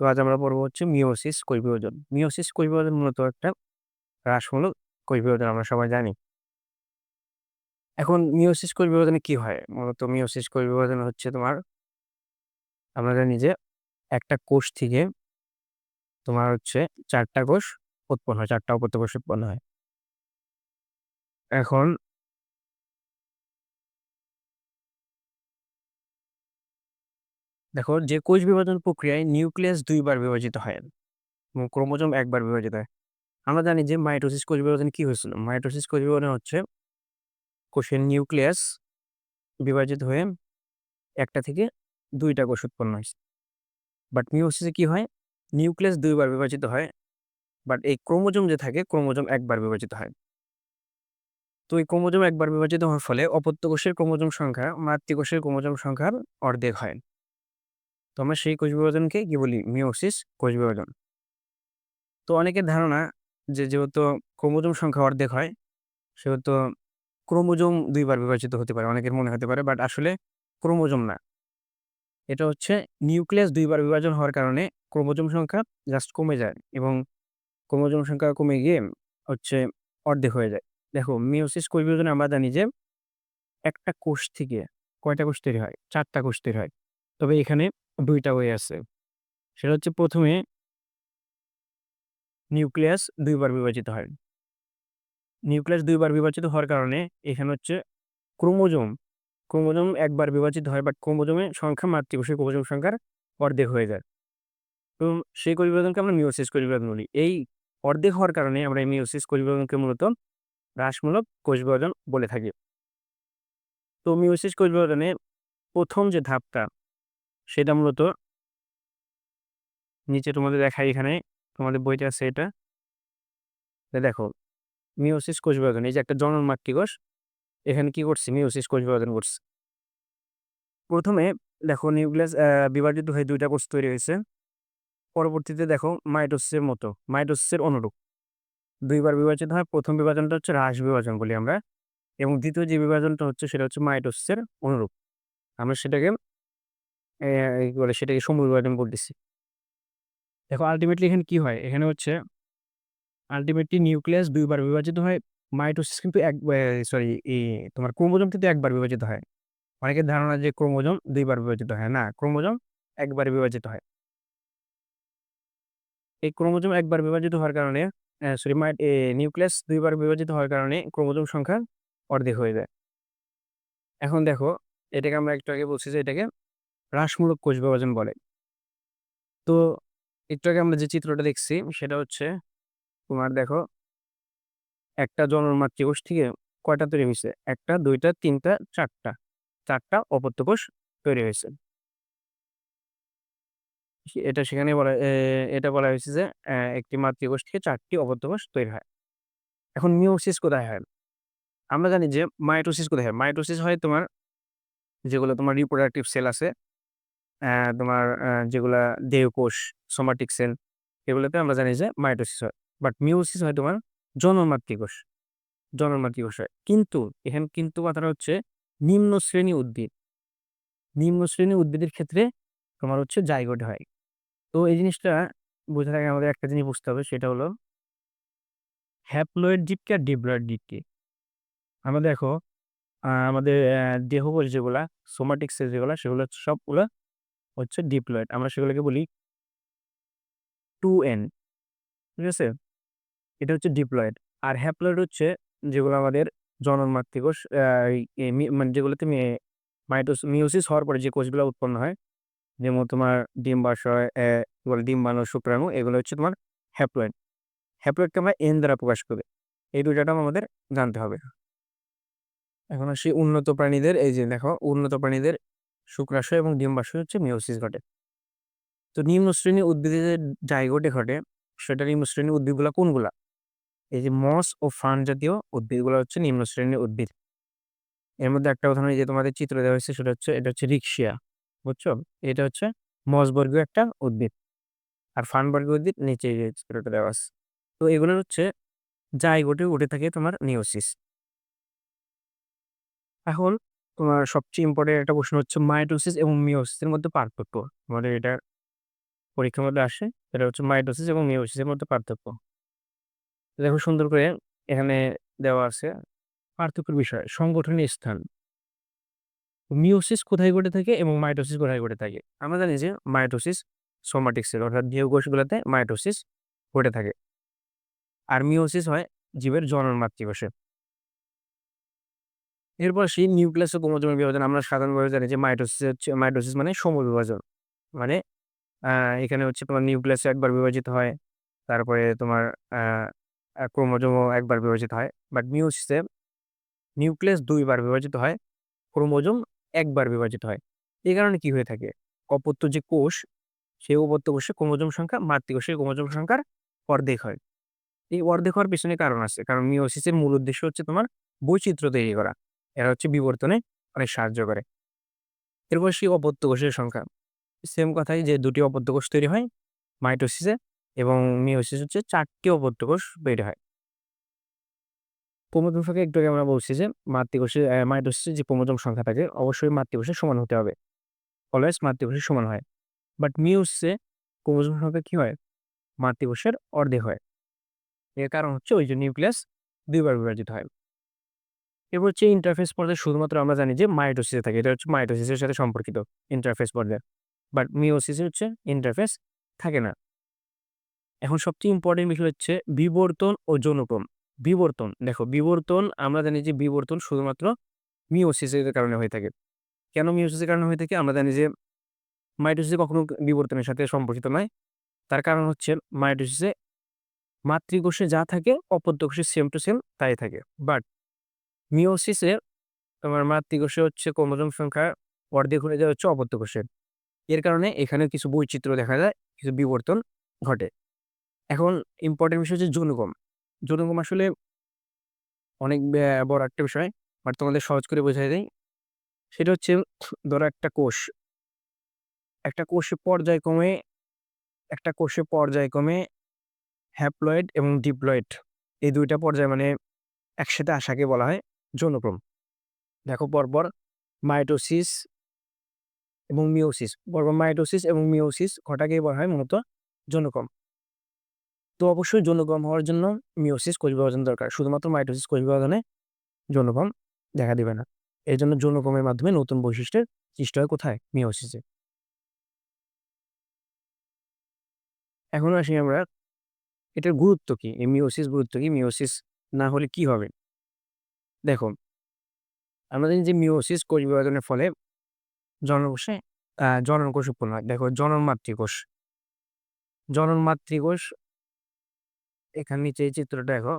তো আজ আমরা পড়ব হচ্ছে মিওসিস কোষ বিভাজন মিওসিস কোষ বিভাজন মূলত একটা হ্রাসমূলক কোষ বিভাজন আমরা সবাই জানি। এখন মিওসিস কোষ বিভাজনে কি হয়? মূলত মিওসিস কোষ বিভাজন হচ্ছে তোমার, আমরা জানি যে একটা কোষ থেকে তোমার হচ্ছে চারটা কোষ উৎপন্ন হয়, চারটা অপত্য কোষ উৎপন্ন হয়। এখন দেখো যে কোষ বিভাজন প্রক্রিয়ায় নিউক্লিয়াস দুইবার বিভাজিত হয় এবং ক্রোমোজোম একবার বিভাজিত হয়। আমরা জানি যে মাইটোসিস কোষ বিভাজন কি হয়েছিল? মাইটোসিস কোষ বিভাজন হচ্ছে কোষের নিউক্লিয়াস বিভাজিত হয়ে একটা থেকে দুইটা কোষ উৎপন্ন হয়েছে। বাট মিওসিসে কি হয়? নিউক্লিয়াস দুইবার বিভাজিত হয়, বাট এই ক্রোমোজোম যে থাকে, ক্রোমোজোম একবার বিভাজিত হয়। তো এই ক্রোমোজোম একবার বিভাজিত হওয়ার ফলে অপত্য কোষের ক্রোমোজোম সংখ্যা মাতৃকোষের ক্রোমোজোম সংখ্যার অর্ধেক হয়। তো আমরা সেই কোষ বিভাজনকে কি বলি? মিওসিস কোষ বিভাজন তো অনেকের ধারণা যে যেহেতু ক্রোমোজোম সংখ্যা অর্ধেক হয়, সেহেতু ক্রোমোজোম দুইবার বিভাজিত হতে পারে, অনেকের মনে হতে পারে, বাট আসলে ক্রোমোজোম না। এটা হচ্ছে নিউক্লিয়াস দুইবার বিভাজন হওয়ার কারণে ক্রোমোজোম সংখ্যা জাস্ট কমে যায় এবং ক্রোমোজোম সংখ্যা কমে গিয়ে হচ্ছে অর্ধেক হয়ে যায়। দেখো মিওসিস কোষ বিভাজনে আমরা জানি যে একটা কোষ থেকে কয়টা কোষ তৈরি হয়? চারটা কোষ তৈরি হয়। তবে এখানে দুইটা ওয়ে আছে। সেটা হচ্ছে প্রথমে নিউক্লিয়াস দুইবার বিভাজিত হয়। নিউক্লিয়াস দুইবার বিভাজিত হওয়ার কারণে এখানে হচ্ছে ক্রোমোজোম ক্রোমোজোম একবার বিভাজিত হয় বাট ক্রোমোজোমের সংখ্যা মাতৃকোষের ক্রোমোজোম সংখ্যার অর্ধেক হয়ে যায়। তো সেই পরিবর্তনকে আমরা মিওসিস পরিবর্তন বলি। এই অর্ধেক হওয়ার কারণে আমরা এই মিওসিস পরিবর্তনকে মূলত হ্রাসমূলক কোষ বিভাজন বলে থাকি। তো মিওসিস কোষ বিভাজনে প্রথম যে ধাপটা সেটা মূলত নিচে তোমাদের দেখাই এখানে, তোমাদের বইটা আছে এটা। দেখো মিওসিস কোষ বিভাজন এই যে একটা জননমাতৃ কোষ, এখানে কি করছে? মিওসিস কোষ বিভাজন করছে। প্রথমে দেখো নিউক্লিয়াস বিভাজিত হয়ে দুইটা কোষ তৈরি হয়েছে। পরবর্তীতে দেখো মাইটোসিসের মতো, মাইটোসিসের অনুরূপ। দুইবার বিভাজিত হয়, প্রথম বিভাজনটা হচ্ছে হ্রাস বিভাজন বলি আমরা, এবং দ্বিতীয় যে বিভাজনটা হচ্ছে সেটা হচ্ছে মাইটোসিসের অনুরূপ। আমরা সেটাকে বলে সেটাকে সময় বিভাজন বলতেছি। দেখো আলটিমেটলি এখানে কি হয়? এখানে হচ্ছে আলটিমেটলি নিউক্লিয়াস দুইবার বিভাজিত হয় মাইটোসিস কিন্তু এক সরি এই তোমার ক্রোমোজোম কিন্তু একবার বিভাজিত হয়। অনেকের ধারণা যে ক্রোমোজোম দুইবার বিভাজিত হয়, না? ক্রোমোজোম একবার বিভাজিত হয়। এই ক্রোমোজোম একবার বিভাজিত হওয়ার কারণে সরি মাইট নিউক্লিয়াস দুইবার বিভাজিত হওয়ার কারণে ক্রোমোজোম সংখ্যা অর্ধেক হয়ে যায়। এখন দেখো, এটাকে আমরা একটু আগে বলছি যে এটাকে হ্রাসমূলক কোষ বিভাজন বলে। তো একটু আগে আমরা যে চিত্রটা দেখছি, সেটা হচ্ছে তোমার দেখো, একটা জন্মমাতৃ কোষ থেকে কয়টা তৈরি হয়েছে? একটা, দুইটা, তিনটা, চারটা। চারটা অপত্য কোষ তৈরি হয়েছে। এটা সেখানে বলা এটা বলা হয়েছে যে একটি মাতৃকোষ থেকে চারটি অপত্য কোষ তৈরি হয়। এখন মিওসিস কোথায় হয়? আমরা জানি যে মাইটোসিস কোথায় হয়? মাইটোসিস হয় তোমার, যেগুলো তোমার রিপ্রোডাক্টিভ সেল আছে তোমার যেগুলা দেহকোষ সোমাটিক সেল এগুলোতে আমরা জানি যে মাইটোসিস হয়। বাট মিউসিস হয় তোমার জনমাতৃকোষ জনমাতৃকোষ হয়। কিন্তু, এখানে কিন্তু কথাটা হচ্ছে নিম্ন শ্রেণি উদ্ভিদ। নিম্ন শ্রেণি উদ্ভিদের ক্ষেত্রে তোমার হচ্ছে জায়গোট হয়। তো এই জিনিসটা বোঝার আগে আমাদের একটা জিনিস বুঝতে হবে, সেটা হলো হ্যাপ্লয়েড ডিপকে আর ডিপ্লয়েড ডিপকে আমরা দেখো আমাদের দেহকোষ যেগুলা সোমাটিক সেল যেগুলো, সেগুলো সবগুলো হচ্ছে ডিপ্লয়েড আমরা সেগুলোকে বলি টু এন ঠিক আছে? এটা হচ্ছে ডিপ্লয়েড আর হ্যাপ্লয়েড হচ্ছে যেগুলো আমাদের জনন মাতৃকোষ মানে যেগুলোতে মাইটোস মিউসিস হওয়ার পরে যে কোষগুলো উৎপন্ন হয়, যেমন তোমার ডিম্বাশয় ডিম্বাণু, শুক্রাণু, এগুলো হচ্ছে তোমার হ্যাপ্লয়েড হ্যাপ্লয়েডকে আমরা এন দ্বারা প্রকাশ করি, এই দুইটা আমাদের জানতে হবে। এখন আসি উন্নত প্রাণীদের, এই যে দেখো, উন্নত প্রাণীদের শুক্রাশয় এবং ডিম্বাশয় হচ্ছে মিওসিস ঘটে। তো নিম্ন শ্রেণির উদ্ভিদের জায়গোটে ঘটে, সেটা নিম্ন শ্রেণির উদ্ভিদগুলো কোনগুলা? এই যে মস ও ফান জাতীয় উদ্ভিদগুলো হচ্ছে নিম্ন শ্রেণির উদ্ভিদ। এর মধ্যে একটা উদাহরণ যে তোমাদের চিত্র দেওয়া হয়েছে, সেটা হচ্ছে, এটা হচ্ছে রিক্সিয়া বুঝছ? এটা হচ্ছে মসবর্গীয় একটা উদ্ভিদ। আর ফানবর্গীয় উদ্ভিদ নিচে চিত্রটা দেওয়া আছে। তো এগুলোর হচ্ছে জায়গোটে উঠে থাকে তোমার নিওসিস এখন তোমার সবচেয়ে ইম্পর্টেন্ট একটা প্রশ্ন হচ্ছে মাইটোসিস এবং মিওসিসের মধ্যে পার্থক্য। আমাদের এটা পরীক্ষার মধ্যে আসে, সেটা হচ্ছে মাইটোসিস এবং মিওসিসের মধ্যে পার্থক্য। দেখো সুন্দর করে এখানে দেওয়া আছে পার্থক্যের বিষয়, সংগঠনের স্থান। মিওসিস কোথায় ঘটে থাকে এবং মাইটোসিস কোথায় ঘটে থাকে? আমরা জানি যে মাইটোসিস সোমাটিক সেল অর্থাৎ দেহকোষগুলোতে মাইটোসিস ঘটে থাকে। আর মিওসিস হয় জীবের জনন মাতৃকোষে। এরপর সেই নিউক্লিয়াস ও ক্রোমোজোমের বিভাজন আমরা সাধারণভাবে জানি যে মাইটোসিস হচ্ছে মাইটোসিস মানে সমবিভাজন। মানে এখানে হচ্ছে তোমার নিউক্লিয়াস একবার বিভাজিত হয়, তারপরে তোমার ক্রোমোজোমও একবার বিভাজিত হয়। বাট মিওসিসে নিউক্লিয়াস দুইবার বিভাজিত হয়, ক্রোমোজোম একবার বিভাজিত হয়। এই কারণে কি হয়ে থাকে? অপত্য যে কোষ সেই অপত্য কোষে ক্রোমোজোম সংখ্যা মাতৃকোষের ক্রোমোজোম সংখ্যার অর্ধেক হয়। এই অর্ধেক হওয়ার পিছনে কারণ আছে। কারণ মিওসিসের মূল উদ্দেশ্য হচ্ছে তোমার বৈচিত্র্য তৈরি করা। এরা হচ্ছে বিবর্তনে অনেক সাহায্য করে। এরপর সেই অপত্য কোষের সংখ্যা। সেম কথাই যে দুটি অপত্য কোষ তৈরি হয়, মাইটোসিসে এবং মিওসিস হচ্ছে চারটি অপত্য কোষ তৈরি হয়। ক্রোমোজোম সংখ্যা একটু আগে আমরা বলছি যে মাতৃকোষে মাইটোসিসে যে ক্রোমোজোম সংখ্যা থাকে, অবশ্যই মাতৃকোষের সমান হতে হবে। অলওয়েজ মাতৃকোষের সমান হয়। বাট মিউসে ক্রোমোজোম সংখ্যা কি হয়? মাতৃকোষের অর্ধেক হয়। এর কারণ হচ্ছে ওই যে নিউক্লিয়াস দুইবার বিভাজিত হয়। এরপর হচ্ছে ইন্টারফেস পর্যায়ে শুধুমাত্র আমরা জানি যে মাইটোসিসে থাকে। এটা হচ্ছে মাইটোসিসের সাথে সম্পর্কিত ইন্টারফেস পর্যায়ে বাট মিওসিসে হচ্ছে ইন্টারফেস থাকে না। এখন সবচেয়ে ইম্পর্টেন্ট বিষয় হচ্ছে বিবর্তন ও যৌনক্রম। বিবর্তন, দেখো বিবর্তন, আমরা জানি যে বিবর্তন শুধুমাত্র মিওসিসের কারণে হয়ে থাকে। কেন মিওসিসের কারণে হয়ে থাকে? আমরা জানি যে মাইটোসিসে কখনো বিবর্তনের সাথে সম্পর্কিত নয়। তার কারণ হচ্ছে মাইটোসিসে মাতৃকোষে যা থাকে, অপত্য কোষে সেম টু সেম তাই থাকে। বাট মিওসিসে তোমার মাতৃকোষে হচ্ছে ক্রোমোজোম সংখ্যা অর্ধেক হয়ে যায় হচ্ছে অপত্য কোষের। এর কারণে এখানে কিছু বৈচিত্র্য দেখা যায়, কিছু বিবর্তন ঘটে। এখন ইম্পর্টেন্ট বিষয় হচ্ছে যৌনগম যৌনগম আসলে অনেক বড় একটা বিষয় বাট তোমাদের সহজ করে বোঝাই দেয় সেটা হচ্ছে, ধরো একটা কোষ। একটা কোষে পর্যায়ক্রমে, একটা কোষে পর্যায়ক্রমে হ্যাপ্লয়েড এবং ডিপ্লয়েড এই দুইটা পর্যায় মানে একসাথে আসাকে বলা হয়। যৌনক্রম। দেখো পরপর মাইটোসিস এবং মিওসিস পরপর মাইটোসিস এবং মিওসিস ঘটাকেই বলা হয়? মূলত যৌনক্রম। তো অবশ্যই যৌনক্রম হওয়ার জন্য মিওসিস কোষ বিভাজন দরকার। শুধুমাত্র মাইটোসিস কোষ বিভাজনে যৌনক্রম দেখা দিবে না। এই জন্য যৌনক্রমের মাধ্যমে নতুন বৈশিষ্ট্যের সৃষ্টি হয় কোথায়? মিওসিসে এখন আসি আমরা, এটার গুরুত্ব কি? এই মিওসিস গুরুত্ব কি? মিওসিস না হলে কি হবে? দেখো জানি যে মিওসিস কোষ বিভাজনের ফলে, জনকোষে জনন কোষ উৎপন্ন হয়। দেখো, জনন মাতৃকোষ। জনন মাতৃকোষ, এখানে নিচে এই চিত্রটা দেখো,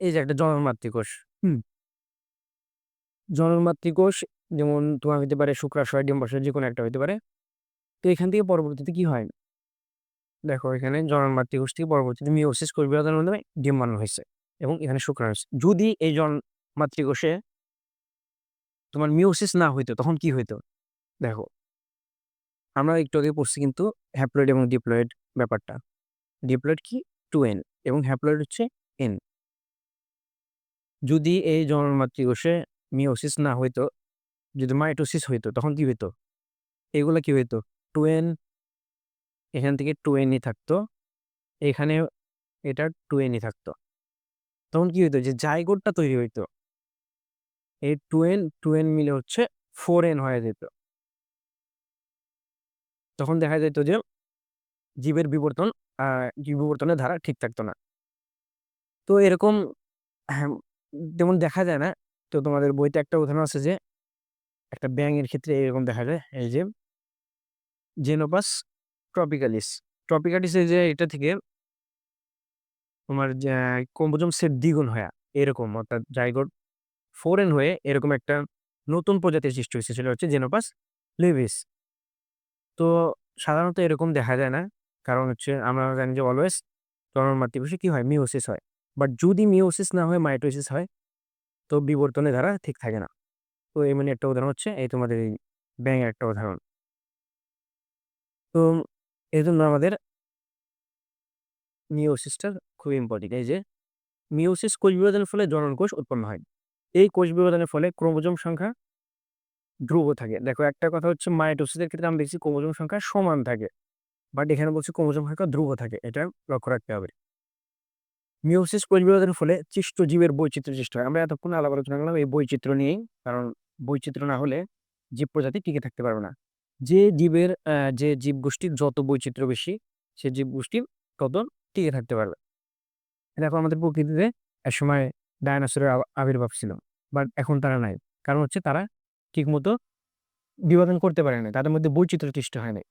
এই যে একটা জনন মাতৃকোষ, হুম? জনন মাতৃকোষ, যেমন তোমার হইতে পারে শুক্রাশয়, ডিম্বাশয় যে কোনো একটা হইতে পারে, তো এখান থেকে পরবর্তীতে কি হয়? দেখো, এখানে জনন মাতৃকোষ থেকে পরবর্তীতে মিওসিস কোষ বিভাজনের মাধ্যমে ডিম্বাণু হয়েছে এবং এখানে শুক্রাণু যদি এই জন মাতৃকোষে তোমার মিওসিস না হইতো, তখন কি হইতো? দেখো, আমরা একটু আগে পড়ছি কিন্তু হ্যাপ্লয়েড এবং ডিপ্লয়েড ব্যাপারটা। ডিপ্লয়েড কি? টু এন এবং হ্যাপ্লয়েড হচ্ছে এন যদি এই জনন মাতৃকোষে মিওসিস না হইতো, যদি মাইটোসিস হইতো, তখন কি হইতো? এগুলো কি হইতো? টু এন এখান থেকে টু এনই থাকতো, এখানে এটা টু এনই থাকতো। তখন কি হইতো? যে জায়গোটটা তৈরি হইতো। এই টু এন টু এন মিলে হচ্ছে ফোর এন হয়ে যেত। তখন দেখা যেত যে জীবের বিবর্তন জীব বিবর্তনের ধারা ঠিক থাকতো না। তো এরকম হ্যাঁ, যেমন দেখা যায় না তো তোমাদের বইতে একটা উদাহরণ আছে যে একটা ব্যাঙের ক্ষেত্রে এরকম দেখা যায় এই যে জেনোপাস ট্রপিক্যালিস ট্রপিক্যালিস যে এটা থেকে তোমার ক্রোমোজোম সেট দ্বিগুণ হয়ে এরকম অর্থাৎ জাইগোট ফোরেন হয়ে এরকম একটা নতুন প্রজাতির সৃষ্টি হয়েছে, সেটা হচ্ছে জেনোপাস লিভিস তো সাধারণত এরকম দেখা যায় না, কারণ হচ্ছে আমরা জানি যে অলওয়েজ জন্ম মাতৃকোষে কি হয়? মিওসিস হয়। বাট যদি মিওসিস না হয় মাইটোসিস হয়, তো বিবর্তনের ধারা ঠিক থাকে না। তো এই মানে একটা উদাহরণ হচ্ছে, এই তোমাদের এই ব্যাঙের একটা উদাহরণ। তো এই জন্য আমাদের মিওসিসটা খুবই ইম্পর্টেন্ট এই যে মিওসিস কোষ বিভাজনের ফলে জনন কোষ উৎপন্ন হয়। এই কোষ বিভাজনের ফলে ক্রোমোজোম সংখ্যা ধ্রুব থাকে। দেখো, একটা কথা হচ্ছে মাইটোসিসের ক্ষেত্রে আমরা দেখছি ক্রোমোজোম সংখ্যা সমান থাকে, বাট এখানে বলছি ক্রোমোজোম সংখ্যা ধ্রুব থাকে, এটা লক্ষ্য রাখতে হবে। মিওসিস কোষ বিভাজনের ফলে চিষ্ট জীবের বৈচিত্র্য সৃষ্টি হয়। আমরা এতক্ষণ আলাপ আলোচনা করলাম এই বৈচিত্র্য নিয়েই, কারণ বৈচিত্র্য না হলে জীব প্রজাতি টিকে থাকতে পারবে না। যে জীবের যে জীব গোষ্ঠীর যত বৈচিত্র্য বেশি, সে জীব গোষ্ঠী তত টিকে থাকতে পারবে। দেখো, আমাদের প্রকৃতিতে একসময় ডায়নোসরের আবির্ভাব ছিল। বাট এখন তারা নাই। কারণ হচ্ছে তারা ঠিকমতো বিভাজন করতে পারে না তাদের মধ্যে বৈচিত্র্য সৃষ্টি হয় নাই।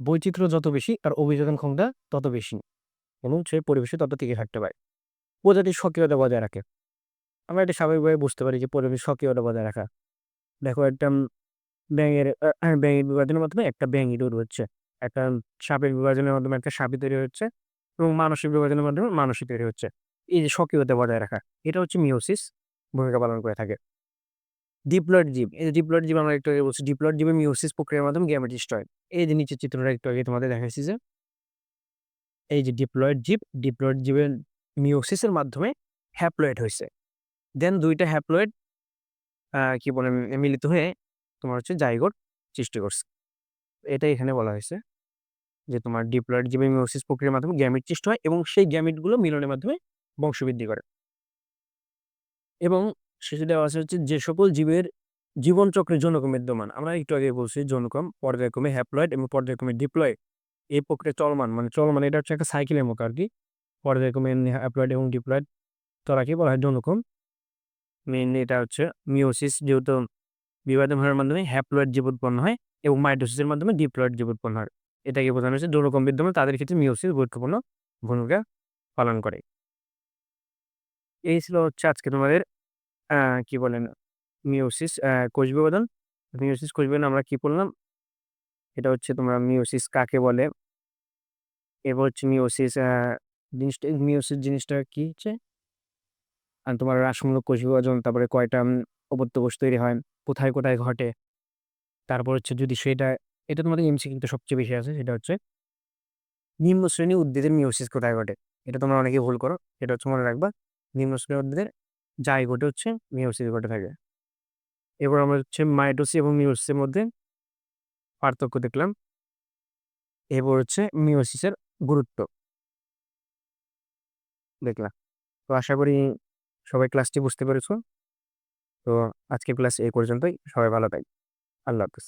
বৈচিত্র্য যত বেশি, তার অভিযোজন ক্ষমতা তত বেশি। এবং সে পরিবেশে তত টিকে থাকতে পারে। প্রজাতির সক্রিয়তা বজায় রাখে। আমরা এটা স্বাভাবিকভাবে বুঝতে পারি যে পরিবেশ সক্রিয়তা বজায় রাখা। দেখো একটা ব্যাঙের ব্যাঙের বিভাজনের মাধ্যমে একটা ব্যাঙই তৈরি হচ্ছে। একটা সাপের বিভাজনের মাধ্যমে একটা সাপই তৈরি হচ্ছে এবং মানসিক বিভাজনের মাধ্যমে মানসিক তৈরি হচ্ছে। এই যে সক্রিয়তা বজায় রাখা, এটা হচ্ছে মিওসিস ভূমিকা পালন করে থাকে। ডিপ্লয়েড জীব এই যে ডিপ্লয়েড জীব আমরা একটু আগে বলছি ডিপ্লয়েড জীবে মিওসিস প্রক্রিয়ার মাধ্যমে গ্যামেটিস্ট হয়। এই যে নিচের চিত্রটা একটু আগে তোমাদের দেখাইছি যে, এই যে ডিপ্লয়েড জীব ডিপ্লয়েড জীবের মিওসিসের মাধ্যমে হ্যাপ্লয়েড হয়েছে দেন দুইটা হ্যাপ্লয়েড কি বলে মিলিত হয়ে তোমার হচ্ছে জাইগোট সৃষ্টি করছে। এটা এখানে বলা হয়েছে যে তোমার ডিপ্লয়েড জীবে মিওসিস প্রক্রিয়ার মাধ্যমে গ্যামিট সৃষ্টি হয় এবং সেই গ্যামিটগুলো মিলনের মাধ্যমে বংশবৃদ্ধি করে। এবং শেষে দেওয়া আছে হচ্ছে যে সকল জীবের জীবনচক্রে জনকম বিদ্যমান। আমরা একটু আগে বলছি জনকম পর্যায়ক্রমে হ্যাপ্লয়েড এবং পর্যায়ক্রমে ডিপ্লয়েড এই প্রক্রিয়া চলমান মানে চলমান, এটা হচ্ছে একটা সাইকেলের মতো আর কি পর্যায়ক্রমে হ্যাপ্লয়েড এবং ডিপ্লয়েড তারাকে বলা হয় জনকম মেইনলি এটা হচ্ছে মিওসিস যেহেতু বিভাজন হওয়ার মাধ্যমে হ্যাপ্লয়েড জীব উৎপন্ন হয় এবং মাইটোসিসের মাধ্যমে ডিপ্লয়েড জীব উৎপন্ন হয়। এটাকে বোঝানো হচ্ছে জনকম বিদ্যমান, তাদের ক্ষেত্রে মিওসিস গুরুত্বপূর্ণ ভূমিকা পালন করে। এই ছিল হচ্ছে আজকে তোমাদের কি বলেন মিওসিস কোষ বিভাজন। মিওসিস কোষ বিভাজন আমরা কি পড়লাম এটা হচ্ছে তোমরা মিওসিস কাকে বলে? এবার হচ্ছে মিওসিস জিনিসটা মিওসিস জিনিসটা কি হচ্ছে? আর তোমার রাসমূলক কোষ বিভাজন, তারপরে কয়টা অপত্য তৈরি হয়, কোথায় কোথায় ঘটে? তারপর হচ্ছে যদি সেটা, এটা তোমাদের এমসি কিন্তু সবচেয়ে বেশি আছে, সেটা হচ্ছে নিম্ন শ্রেণি উদ্ভিদের মিওসিস কোথায় ঘটে? এটা তোমরা অনেকে ভুল করো, এটা হচ্ছে মনে রাখবা। নিম্ন শ্রেণি উদ্ভিদের যাই ঘটে হচ্ছে মিওসিস ঘটে থাকে। এবার আমরা হচ্ছে মাইটোসি এবং মিওসিসের মধ্যে পার্থক্য দেখলাম। এবার হচ্ছে মিওসিসের গুরুত্ব। দেখলাম। তো আশা করি সবাই ক্লাসটি বুঝতে পেরেছ। তো আজকের ক্লাস এই পর্যন্তই। সবাই ভালো থাকবে আল্লাহ হাফিজ।